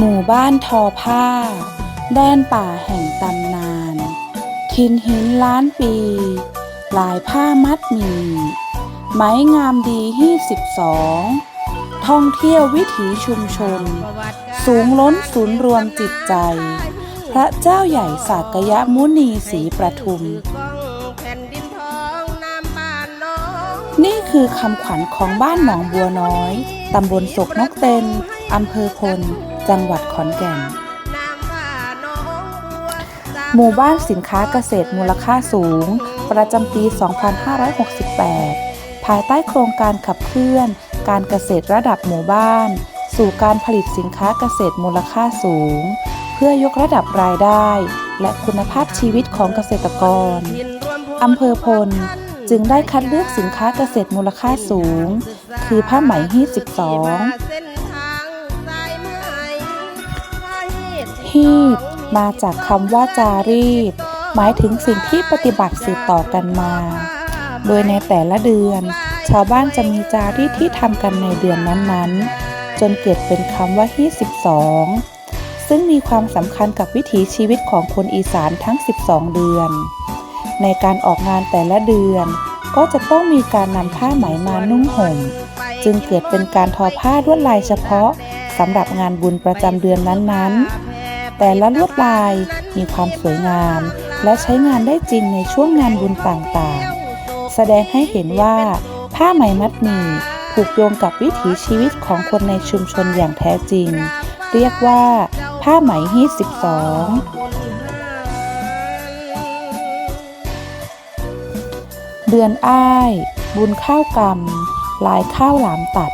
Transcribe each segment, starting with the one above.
หมู่บ้านทอผ้า แดนป่าแห่งตำนาน ทินหินล้านปี ลายผ้ามัดหมี ไม้งามดีฮี่สิบสองท่องเที่ยววิถีชุมชน สูงล้นศูนย์รวมจิตใจ พระเจ้าใหญ่สากยมุนีศรีประทุม นี่คือคำขวัญของบ้านหนองบัวน้อย ตำบลศกนกเต็น อำเภอพล จังหวัดขอนแก่น หมู่บ้านสินค้าเกษตรมูลค่าสูง ประจำปี 2568 ภายใต้โครงการขับเคลื่อน การเกษตรระดับหมู่บ้าน สู่การผลิตสินค้าเกษตรมูลค่าสูง เพื่อยกระดับรายได้ และคุณภาพชีวิตของเกษตรกรอำเภอพลจึงได้คัดเลือกสินค้าเกษตรมูลค่าสูง คือผ้าไหมฮีด12 ฮีดมาจากคำว่าจารีตหมายถึงสิ่งที่ปฏิบัติสืบต่อกันมา โดยในแต่ละเดือน ชาวบ้านจะมีจารีตที่ทำกันในเดือนนั้นๆ จนเกิดเป็นคำว่าฮีด12 ซึ่งมีความสำคัญกับวิถีชีวิตของคนอีสานทั้ง 12 เดือน ในการออกงานแต่ละเดือน ก็จะต้องมีการนำผ้าไหมมานุ่งห่ม จึงเกิดเป็นการทอผ้าลวดลายเฉพาะสำหรับงานบุญประจำเดือนนั้นๆ แต่ละลวดลายมีความสวยงาม และใช้งานได้จริงในช่วงงานบุญต่างๆ แสดงให้เห็นว่า ผ้าไหมมัดหมี่ผูกโยงกับวิถีชีวิตของคนในชุมชนอย่างแท้จริง เรียกว่า ผ้าไหมฮีท12เดือนอ้าย บุญข้าวกำลายข้าวหลามตัด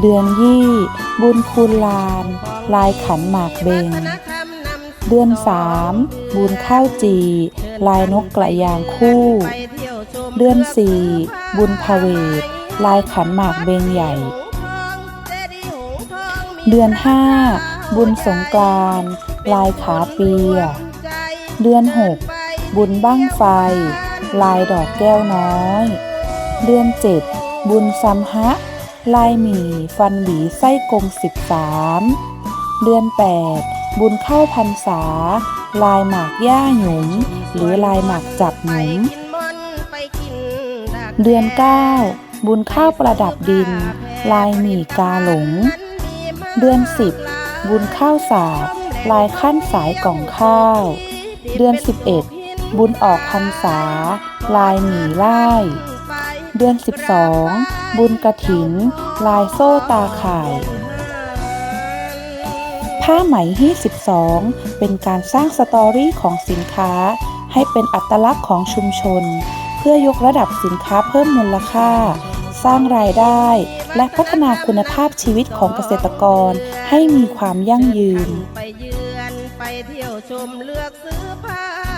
เดือนยี่ บุญคูณลาน ลายขันหมากเบง เดือนสามบุญข้าวจี ลายนกกระยางคู่ เดือนสี่บุญพเวทลายขันหมากเบงใหญ่ เดือนห้าบุญสงกรานลายขาเปีย เดือนหกบุญบั้งไฟ ลายดอกแก้วน้อย เดือนเจ็ดบุญซัมฮะ ลายหมี่ฟันหวีไส้กลมสิบสามเดือนแปดบุญเข้าพรรษา ลายหมากย่าหยุม หรือลายหมากจับหยุมเดือนเก้าบุญข้าวประดับดิน ลายหมี่กาหลง เดือนสิบบุญข้าวสาบลายขั้นสายกล่องข้าว เดือนสิบเอ็ดบุญออกพรรษา ลายหมี่ไล่ เดือนสิบสองบุญกระถิน ลายโซ่ตาข่าย ผ้าไหมฮี่12 เป็นการสร้างสตอรี่ของสินค้า ให้เป็นอัตลักษณ์ของชุมชน เพื่อยกระดับสินค้าเพิ่มมูลค่า สร้างรายได้ และพัฒนาคุณภาพชีวิตของเกษตรกรให้มีความยั่งยืน ไปเยือนไปเที่ยวชมเลือกซื้อผ้า